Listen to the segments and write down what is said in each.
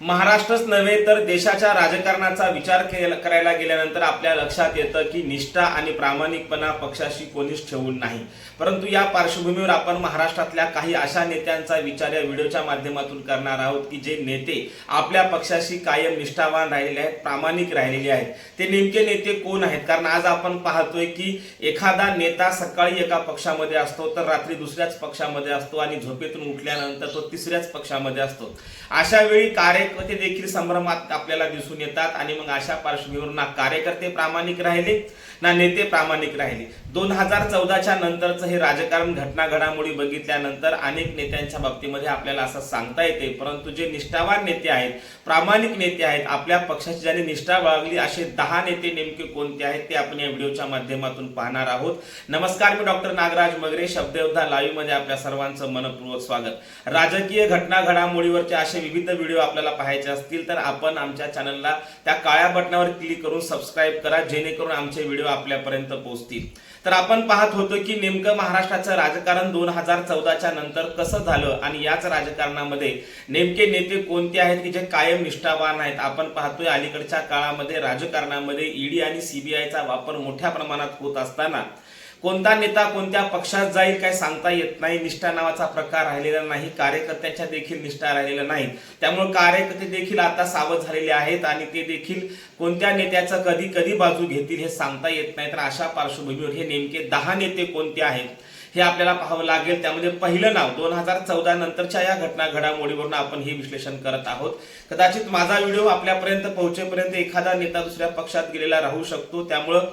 महाराष्ट्रच नव्हे तर देशाच्या राजकारणाचा विचार करायला गेल्यानंतर आपल्या लक्षात येतं की निष्ठा आणि प्रामाणिकपणा पक्षाशी कोणीच ठेवून नाही. परंतु या पार्श्वभूमीवर आपण महाराष्ट्रातल्या काही अशा नेत्यांचा विचार या व्हिडिओच्या माध्यमातून करणार आहोत की जे नेते आपल्या पक्षाशी कायम निष्ठावान राहिलेले आहेत प्रामाणिक राहिलेले आहेत. ते नेमके नेते कोण आहेत? कारण आज आपण पाहतोय की एखादा नेता सकाळी एका पक्षामध्ये असतो तर रात्री दुसऱ्याच पक्षामध्ये असतो आणि झोपेतून उठल्यानंतर तो तिसऱ्याच पक्षामध्ये असतो. अशा वेळी कार्यकर्ते देखील संभ्रमात आपल्याला दिसून येतात आणि मग अशा पार्श्वभूमीवर ना कार्यकर्ते प्रामाणिक राहिले. ना नेते प्रामाणिक राहिले. दोन हजार चौदाच्या नंतरचं हे राजकारण घटना घडामोडी बघितल्यानंतर अनेक नेत्यांच्या बाबतीमध्ये आपल्याला असं सांगता येते. परंतु जे निष्ठावान नेते आहेत प्रामाणिक नेते आहेत आपल्या पक्षाची ज्यांनी निष्ठा बाळगली असे दहा नेते नेमके कोणते आहेत ते आपण या व्हिडिओच्या माध्यमातून पाहणार आहोत. नमस्कार मी डॉक्टर नागराज मगरे शब्दयोद्धा लाईव्हमध्ये आपल्या सर्वांचं मनपूर्वक स्वागत. राजकीय घटना घडामोडीवरचे असे विविध व्हिडिओ आपल्याला पाहायचे असतील तर आपण आमच्या चॅनलला त्या काळ्या बटनावर क्लिक करून सबस्क्राईब करा जेणेकरून आमचे व्हिडिओ आपल्यापर्यंत पोहोचतील. तर आपण पाहत होतो की नेमकं महाराष्ट्राचं राजकारण दोन हजार चौदाच्या नंतर कसं झालं आणि याच राजकारणामध्ये नेमके नेते कोणते आहेत की जे कायम निष्ठावान आहेत? आपण पाहतोय अलीकडच्या काळामध्ये राजकारणामध्ये ईडी आणि सीबीआयचा वापर मोठ्या प्रमाणात होत असताना कोणता नेता कोणत्या पक्षात जाईल काय सांगता येत नाही. निष्ठा नावाचा प्रकार राहिलेला नाही. कार्यकर्त्याच्या देखील निष्ठा राहिलेला नाही त्यामुळे कार्यकर्ते देखील आता सावध झालेले आहेत आणि ते देखील कोणत्या नेत्याचं कधी कधी बाजू घेतील हे सांगता येत नाही. तर अशा पार्श्वभूमीवर हे नेमके दहा नेते कोणते आहेत हे आपल्याला पाहावं लागेल. त्यामध्ये पहिलं नाव दोन हजार चौदा नंतरच्या या घटना घडामोडीवरून आपण हे विश्लेषण करत आहोत. कदाचित माझा व्हिडिओ आपल्यापर्यंत पोहोचेपर्यंत एखादा नेता दुसऱ्या पक्षात गेलेला राहू शकतो. त्यामुळं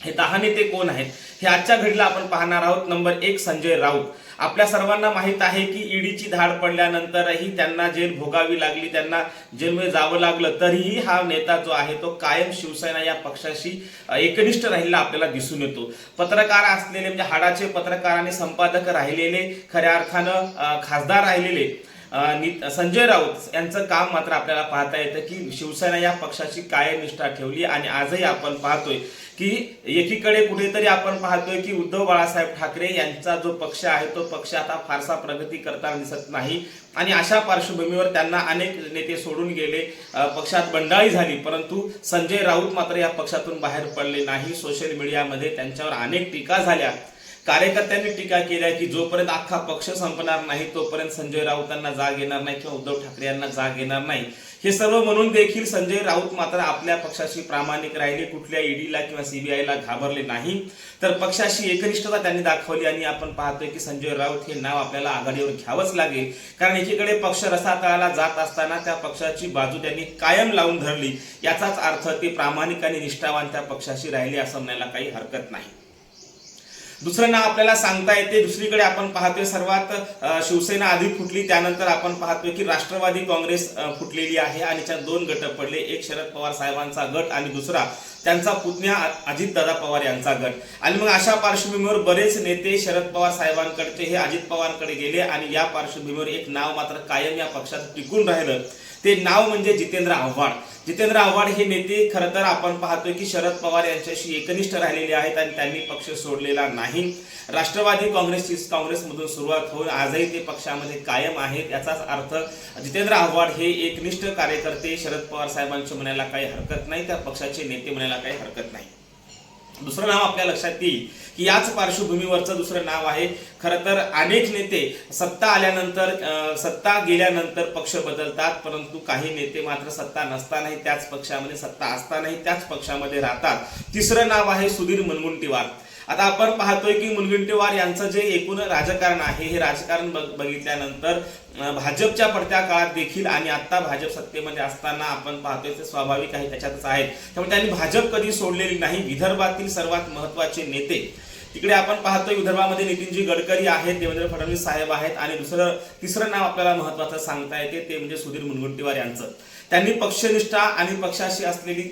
हे दहा नेते कोण आहेत? हे आजच्या घडीला आपण पाहणार आहोत. नंबर एक संजय राऊत. आपल्या सर्वांना माहीत आहे की ईडीची धाड पडल्यानंतरही त्यांना जेल भोगावी लागली. त्यांना जेलमध्ये जावं लागलं. तरीही हा नेता जो आहे तो कायम शिवसेना या पक्षाशी एकनिष्ठ राहिलेला आपल्याला दिसून येतो. पत्रकार असलेले म्हणजे हाडाचे पत्रकार आणि संपादक राहिलेले खऱ्या अर्थानं खासदार राहिलेले संजय राऊत यांचं काम मात्र आपल्याला पाहता येतं की शिवसेना या पक्षाची कायम निष्ठा ठेवली आणि आजही आपण पाहतोय की एकीकडे कुठेतरी आपण पाहतोय की उद्धव बाळासाहेब ठाकरे यांचा जो पक्ष आहे तो पक्ष आता फारसा प्रगती करताना दिसत नाही. आणि अशा पार्श्वभूमीवर त्यांना अनेक नेते सोडून गेले. पक्षात बंडाळी झाली परंतु संजय राऊत मात्र या पक्षातून बाहेर पडले नाही. सोशल मीडियामध्ये त्यांच्यावर अनेक टीका झाल्या. कार्यकर्त्यांनी टीका केल्या की जोपर्यंत अख्खा पक्ष संपणार नाही तोपर्यंत संजय राऊतांना जाग येणार नाही किंवा उद्धव ठाकरे यांना जाग येणार नाही. हे सर्व म्हणून देखील संजय राऊत मात्र आपल्या पक्षाशी प्रामाणिक राहिले कुठल्या ईडीला किंवा सीबीआयला घाबरले नाही. तर पक्षाशी एकनिष्ठता त्यांनी दाखवली आणि आपण पाहतोय की संजय राऊत हे नाव आपल्याला आघाडीवर घ्यावंच लागेल. कारण एकीकडे पक्ष रसातळाला जात असताना त्या पक्षाची बाजू त्यांनी कायम लावून धरली. याचाच अर्थ ते प्रामाणिक आणि निष्ठावान त्या पक्षाशी राहिले असं म्हणायला काही हरकत नाही. दुसरं नाव आपल्याला सांगता येते. दुसरीकडे आपण पाहतोय सर्वात शिवसेना आधी फुटली त्यानंतर आपण पाहतोय की राष्ट्रवादी काँग्रेस फुटलेली आहे आणि त्यात दोन गट पडले. एक शरद पवार साहेबांचा गट आणि दुसरा त्यांचा पुतण्या अजित दादा पवार यांचा गट. आणि मग अशा पार्श्वभूमीवर बरेच नेते शरद पवार साहेबांकडचे हे अजित पवारांकडे गेले आणि या पार्श्वभूमीवर एक नाव मात्र कायम या पक्षात टिकून राहिलं. ते नाव म्हणजे जितेंद्र आव्हाड. जितेंद्र आव्हाड हे नेते खरं तर आपण पाहतोय की शरद पवार यांच्याशी एकनिष्ठ राहिलेले आहेत आणि त्यांनी पक्ष सोडलेला नाही. राष्ट्रवादी काँग्रेसची काँग्रेसमधून सुरुवात होऊन आजही ते पक्षामध्ये कायम आहेत. याचाच अर्थ जितेंद्र आव्हाड हे एकनिष्ठ कार्यकर्ते शरद पवार साहेबांचे म्हणायला काही हरकत नाही त्या पक्षाचे नेते म्हणायला काही हरकत नाही. दुसरं नाव आपल्या लक्षात येईल की याच पार्श्वभूमीवरचं दुसरं नाव आहे. खरं तर अनेक नेते सत्ता आल्यानंतर सत्ता गेल्यानंतर पक्ष बदलतात परंतु काही नेते मात्र सत्ता नसतानाही त्याच पक्षामध्ये सत्ता असतानाही त्याच पक्षामध्ये राहतात. तिसरं नाव आहे सुधीर मुनगुंटीवार. आता आपण पाहतोय की मुनगंटीवार यांचं जे एकूण राजकारण आहे हे राजकारण बघ- बघितल्यानंतर भाजपच्या पडत्या काळात देखील आणि आता भाजप सत्तेमध्ये असताना आपण पाहतोय ते स्वाभाविक आहे त्याच्यातच आहेत. त्यामुळे त्यांनी भाजप कधी सोडलेली नाही विदर्भातील सर्वात महत्त्वाचे नेते. तिकडे आपण पाहतोय विदर्भामध्ये नितीनजी गडकरी आहेत देवेंद्र फडणवीस साहेब आहेत आणि दुसरं तिसरं नाव आपल्याला महत्वाचं सांगता येते ते म्हणजे सुधीर मुनगंटीवार यांचं. त्यांनी पक्षनिष्ठा आणि पक्षाशी असलेली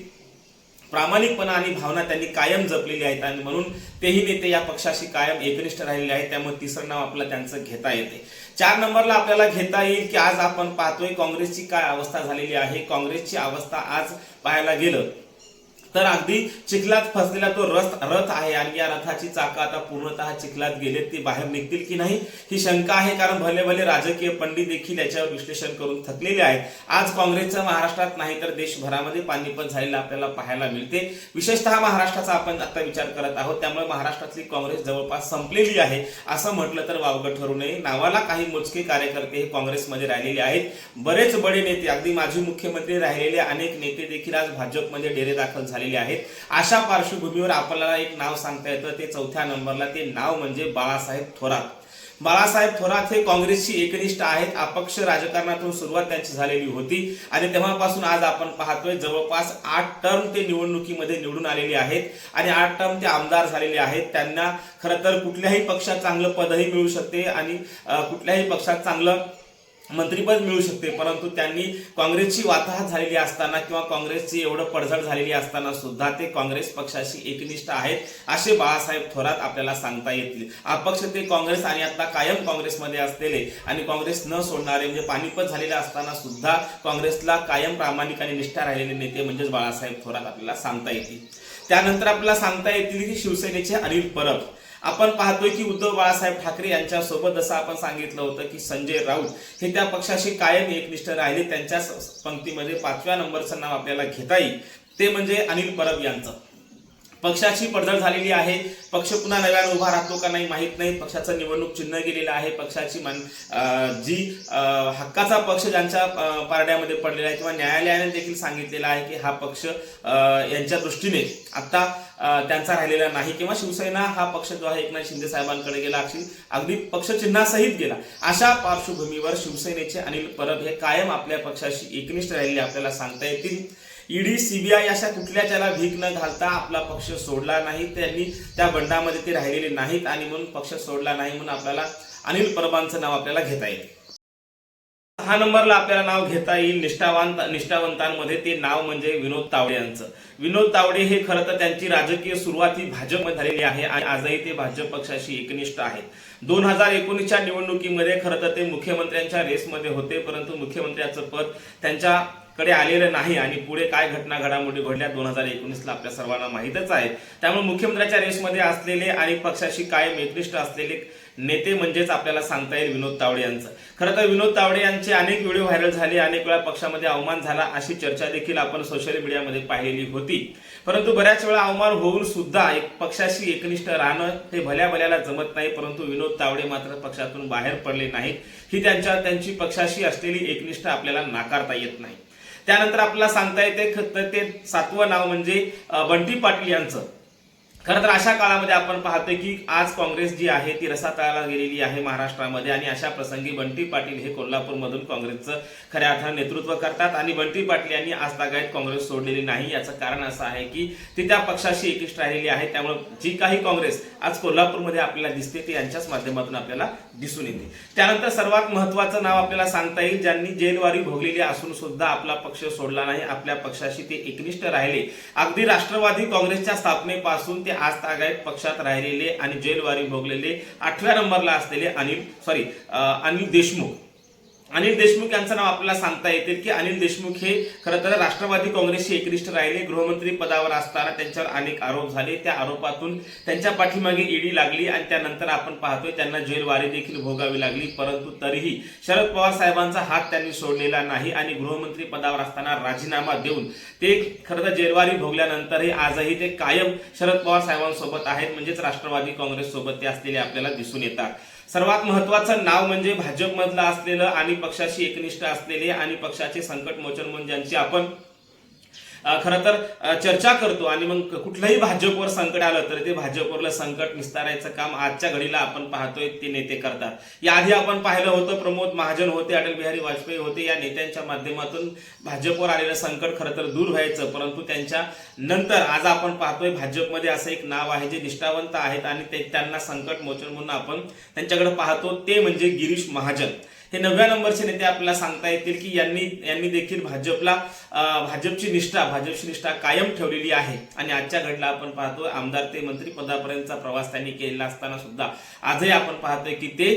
प्रामाणिकपणा आणि भावना त्यांनी कायम जपलेली आहेत आणि म्हणून तेही नेते या पक्षाशी कायम एकनिष्ठ राहिलेले आहेत त्यामुळे तिसरं नाव आपल्याला त्यांचं घेता येते. चार नंबरला आपल्याला घेता येईल की आज आपण पाहतोय काँग्रेसची काय अवस्था झालेली आहे. काँग्रेसची अवस्था आज पाहायला गेलं तर अगदी चिखलात फसलेला तो रथ रथ आहे आणि या रथाची चाकं आता पूर्णतः चिखलात गेलेत ती बाहेर निघतील की नाही ही शंका आहे कारण भले भले राजकीय पंडित देखील याच्यावर विश्लेषण करून थकलेले आहेत. आज काँग्रेसचं महाराष्ट्रात नाही तर देशभरामध्ये पाणीपत झालेलं आपल्याला पाहायला मिळते. विशेषतः महाराष्ट्राचा आपण आता विचार करत आहोत त्यामुळे महाराष्ट्रातली काँग्रेस जवळपास संपलेली आहे. असं म्हटलं तर वावगं ठरू नये. नावाला काही मोजके कार्यकर्ते हे काँग्रेसमध्ये राहिलेले आहेत. बरेच बडे नेते अगदी माजी मुख्यमंत्री राहिलेले अनेक नेते देखील आज भाजपमध्ये डेरे दाखल झाले झालेले आहेत. अशा पार्श्वभूमीवर आपल्याला एक नाव सांगता येतं. ते चौथ्या नंबरला ते नाव म्हणजे बाळासाहेब थोरात. बाळासाहेब थोरात हे काँग्रेसची एकनिष्ठ आहेत. अपक्ष राजकारणातून सुरुवात त्यांची झालेली होती. आणि तेव्हापासून आज आपण पाहतोय जवळपास आठ टर्म ते निवडणुकीमध्ये निवडून आलेले आहेत. आणि आठ टर्म ते आमदार झालेले आहेत. त्यांना खरं तर कुठल्याही पक्षात चांगलं पदही मिळू शकते. आणि कुठल्याही पक्षात चांगलं मंत्रीपद मिळू शकते परंतु त्यांनी काँग्रेसची वाताहत झालेली असताना किंवा काँग्रेसची एवढं पडझड झालेली असताना सुद्धा ते काँग्रेस पक्षाशी एकनिष्ठ आहेत असे बाळासाहेब थोरात आपल्याला सांगता येतील. अपक्ष ते काँग्रेस आणि आता कायम काँग्रेसमध्ये असलेले आणि काँग्रेस न सोडणारे म्हणजे पानिपत झालेले असताना सुद्धा काँग्रेसला कायम प्रामाणिक आणि निष्ठा राहिलेले नेते म्हणजेच बाळासाहेब थोरात आपल्याला सांगता येतील. त्यानंतर आपल्याला सांगता येतील की शिवसेनेचे अनिल परब. आपण पाहतोय की उद्धव बाळासाहेब ठाकरे यांच्यासोबत जसं आपण सांगितलं होतं की संजय राऊत हे त्या पक्षाशी कायम एकनिष्ठ राहिले त्यांच्या पंक्तीमध्ये पाचव्या नंबरचं नाव आपल्याला घेता येईल. ते म्हणजे अनिल परब यांचं. पक्षाची पडझड झालेली आहे. पक्ष पुन्हा नव्यानं उभा राहतो का नाही माहीत नाही. पक्षाचं निवडणूक चिन्ह गेलेलं आहे. पक्षाची मान जी हक्काचा पक्ष ज्यांच्या पारड्यामध्ये पडलेला आहे किंवा न्यायालयाने देखील सांगितलेलं आहे की हा पक्ष यांच्या दृष्टीने आता त्यांचा राहिलेला नाही किंवा शिवसेना हा पक्ष जो आहे एकनाथ शिंदे साहेबांकडे गेला. अगदी अगदी पक्ष चिन्हासहित गेला. अशा पार्श्वभूमीवर शिवसेनेचे अनिल परब हे कायम आपल्या पक्षाशी एकनिष्ठ राहिलेले आपल्याला सांगता येतील. ईडी सीबीआय अशा कुठल्या त्याला भीक न घालता आपला पक्ष सोडला नाही. त्यांनी त्या बंडामध्ये ते राहिलेले नाहीत आणि म्हणून पक्ष सोडला नाही म्हणून आपल्याला अनिल परबांचं नाव आपल्याला घेता येईल. हा नंबरला आपल्याला नाव घेता येईल निष्ठावंत निष्ठावंतांमध्ये ते नाव म्हणजे विनोद तावडे यांचं. विनोद तावडे हे खरं तर त्यांची राजकीय सुरुवात ही भाजपमध्ये झालेली आहे आणि आजही ते भाजप पक्षाशी एकनिष्ठ आहेत. दोन हजार एकोणीसच्या निवडणुकीमध्ये खरं तर ते मुख्यमंत्र्यांच्या रेसमध्ये होते परंतु मुख्यमंत्र्याचं पद त्यांच्या कडे आलेलं नाही आणि पुढे काय घटना घडामोडी घडल्या दोन हजार एकोणीसला आपल्या सर्वांना माहीतच आहे. त्यामुळे मुख्यमंत्र्याच्या रेसमध्ये असलेले आणि पक्षाशी कायम एकनिष्ठ असलेले नेते म्हणजेच आपल्याला सांगता येईल विनोद तावडे यांचं. खरं तर विनोद तावडे यांचे अनेक व्हिडिओ व्हायरल झाले अनेक वेळा पक्षामध्ये अवमान झाला अशी चर्चा देखील आपण सोशल मीडियामध्ये पाहिलेली होती. परंतु बऱ्याच वेळा अवमान होऊन सुद्धा एक पक्षाशी एकनिष्ठ राहणं हे भल्या भल्याला जमत नाही परंतु विनोद तावडे मात्र पक्षातून बाहेर पडले नाहीत. ही त्यांच्या त्यांची पक्षाशी असलेली एकनिष्ठ आपल्याला नाकारता येत नाही. त्यानंतर आपल्याला सांगता येते ते सातवं नाव म्हणजे बंटी पाटील यांचं. खरं तर अशा काळामध्ये आपण पाहतोय की आज काँग्रेस जी आहे ती रसातळाला गेलेली आहे महाराष्ट्रामध्ये आणि अशा प्रसंगी बंटी पाटील हे कोल्हापूरमधून काँग्रेसचं खऱ्या अर्थानं नेतृत्व करतात आणि बंटी पाटील यांनी आज तागायत काँग्रेस सोडलेली नाही. याचं कारण असं आहे की ती त्या पक्षाशी एकिष्ट राहिलेली आहे. त्यामुळे जी काही काँग्रेस आज कोल्हापूरमध्ये आपल्याला दिसते ती यांच्याच माध्यमातून आपल्याला दिसून येते. त्यानंतर सर्वात महत्वाचं नाव आपल्याला सांगता येईल ज्यांनी जेलवारी भोगलेली असून सुद्धा आपला पक्ष सोडला नाही आपल्या पक्षाशी ते एकनिष्ठ राहिले. अगदी राष्ट्रवादी काँग्रेसच्या स्थापनेपासून ते आज तागायत पक्षात राहिलेले आणि जेलवारी भोगलेले. आठव्या नंबरला असलेले अनिल सॉरी अनिल देशमुख. अनिल देशमुख यांचं नाव आपल्याला सांगता येते की अनिल देशमुख हे खरं तर राष्ट्रवादी काँग्रेसचे एकनिष्ठ राहिले. गृहमंत्री पदावर असताना त्यांच्यावर अनेक आरोप झाले. त्या आरोपातून त्यांच्या पाठीमागे ईडी लागली आणि त्यानंतर आपण पाहतोय त्यांना जेलवारी देखील भोगावी लागली. परंतु तरीही शरद पवार साहेबांचा हात त्यांनी सोडलेला नाही आणि गृहमंत्री पदावर असताना राजीनामा देऊन ते खरं तर जेलवारी भोगल्यानंतरही आजही ते कायम शरद पवार साहेबांसोबत आहेत. म्हणजेच राष्ट्रवादी काँग्रेस सोबत ते असलेले आपल्याला दिसून येतात. सर्वात महत्वाचं नाव म्हणजे भाजपमधलं असलेलं आणि पक्षाशी एकनिष्ठ असलेले आणि पक्षाचे संकट मोचन म्हणून ज्यांची आपण खरं तर चर्चा करतो आणि मग कुठलंही भाजपवर संकट आलं तर ते भाजपवरलं संकट निस्तारायचं काम आजच्या घडीला आपण पाहतोय ते नेते करतात. याआधी आपण पाहिलं होतं प्रमोद महाजन होते अटल बिहारी वाजपेयी होते या नेत्यांच्या माध्यमातून भाजपवर आलेलं संकट खरं तर दूर व्हायचं परंतु त्यांच्या नंतर आज आपण पाहतोय भाजपमध्ये असं एक नाव आहे जे निष्ठावंत आहेत आणि ते त्यांना संकट मोचन म्हणून आपण त्यांच्याकडे पाहतो ते म्हणजे गिरीश महाजन. हे नव्या नंबरचे नेते आपल्याला सांगता येतील की यांनी यांनी देखील भाजपला भाजपची निष्ठा भाजपची निष्ठा कायम ठेवलेली आहे. आणि आजच्या घडला आपण पाहतो आमदार ते मंत्री पदापर्यंतचा प्रवास त्यांनी केलेला असताना सुद्धा आजही आपण पाहतोय की ते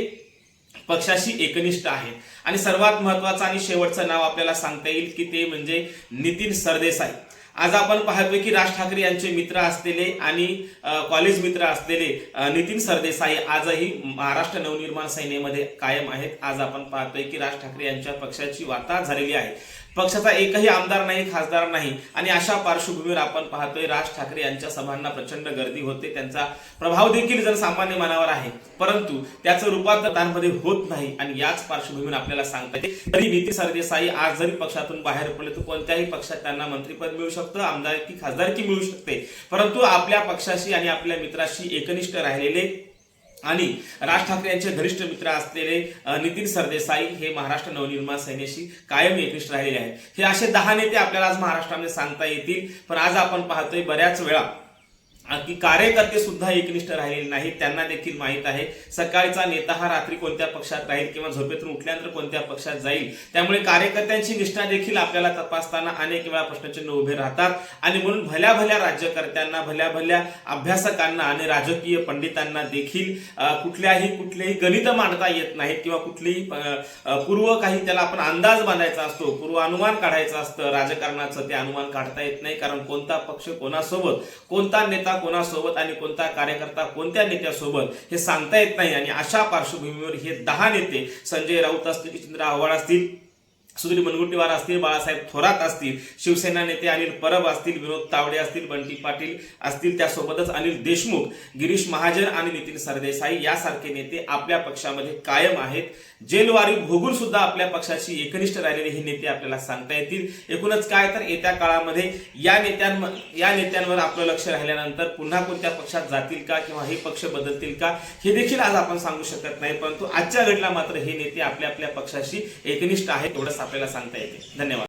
पक्षाशी एकनिष्ठ आहे आणि सर्वात महत्वाचं आणि शेवटचं नाव आपल्याला सांगता येईल की ते म्हणजे नितीन सरदेसाई. आज आपण पाहतोय की राज ठाकरे यांचे मित्र असलेले आणि कॉलेज मित्र असलेले नितीन सरदेसाई आजही महाराष्ट्र नवनिर्माण सेनेमध्ये कायम आहेत. आज आपण पाहतोय की राज ठाकरे यांच्या पक्षाची वार्ता झालेली आहे. पक्षाचा एकही आमदार नाही खासदार नाही. आणि अशा पार्श्वभूमीवर आपण पाहतोय राज ठाकरे यांच्या सभांना प्रचंड गर्दी होते. त्यांचा प्रभाव देखील जनसामान्य मनावर आहे परंतु त्याचं रूपांतर दानमध्ये होत नाही. आणि याच पार्श्वभूमीवर आपल्याला सांगता येते तरी नीती सरदेसाई आज जरी पक्षातून बाहेर पडले तर कोणत्याही पक्षात त्यांना मंत्रीपद मिळू शकतं आमदारकी खासदारकी मिळू शकते. परंतु आपल्या पक्षाशी आणि आपल्या मित्राशी एकनिष्ठ राहिलेले आणि राज ठाकरे यांचे घनिष्ठ मित्र असलेले नितीन सरदेसाई हे महाराष्ट्र नवनिर्माण सेनेशी कायम एकनिष्ठ राहिलेले आहेत. हे असे दहा नेते आपल्याला आज महाराष्ट्रामध्ये सांगता येतील. पण आज आपण पाहतोय बऱ्याच वेळा की कार्यकर्ते सुद्धा एकनिष्ठ राहिलेले नाहीत त्यांना देखील माहीत आहे. सकाळचा नेता हा रात्री कोणत्या पक्षात राहील किंवा झोपेतून उठल्यानंतर कोणत्या पक्षात जाईल? त्यामुळे कार्यकर्त्यांची निष्ठा देखील आपल्याला तपासताना अनेक वेळा प्रश्नचिन्ह उभे राहतात. आणि म्हणून भल्या भल्या राज्यकर्त्यांना भल्या भल्या अभ्यासकांना आणि राजकीय पंडितांना देखील कुठल्याही कुठलेही गणित मांडता येत नाहीत किंवा कुठलीही पूर्व काही त्याला आपण अंदाज बांधायचा असतो पूर्व अनुमान काढायचं असतं. राजकारणाचं ते अनुमान काढता येत नाही कारण कोणता पक्ष कोणासोबत कोणता नेता कोणासोबत आणि कोणता कार्यकर्ता कोणत्या नेत्यासोबत हे सांगता येत नाही. आणि अशा पार्श्वभूमीवर हे दहा नेते संजय राऊत असतील चंद्र आव्हाड असतील सुधीर मुनगुंटीवार असतील बाळासाहेब थोरात असतील शिवसेना नेते अनिल परब असतील विनोद तावडे असतील बंटी पाटील असतील त्यासोबतच अनिल देशमुख गिरीश महाजन आणि नितीन सरदेसाई यासारखे नेते आपल्या पक्षामध्ये कायम आहेत. जेलवारी भोगून सुद्धा आपल्या पक्षाशी एकनिष्ठ राहिलेले हे नेते आपल्याला सांगता येतील. एकूणच काय तर येत्या काळामध्ये या नेत्यांवर या नेत्यांवर आपलं लक्ष राहिल्यानंतर पुन्हा कोणत्या पक्षात जातील का किंवा हे पक्ष बदलतील का हे देखील आज आपण सांगू शकत नाही. परंतु आजच्या घडीला मात्र हे नेते आपल्या आपल्या पक्षाशी एकनिष्ठ आहेत एवढंच आपल्याला सांगता येते. धन्यवाद.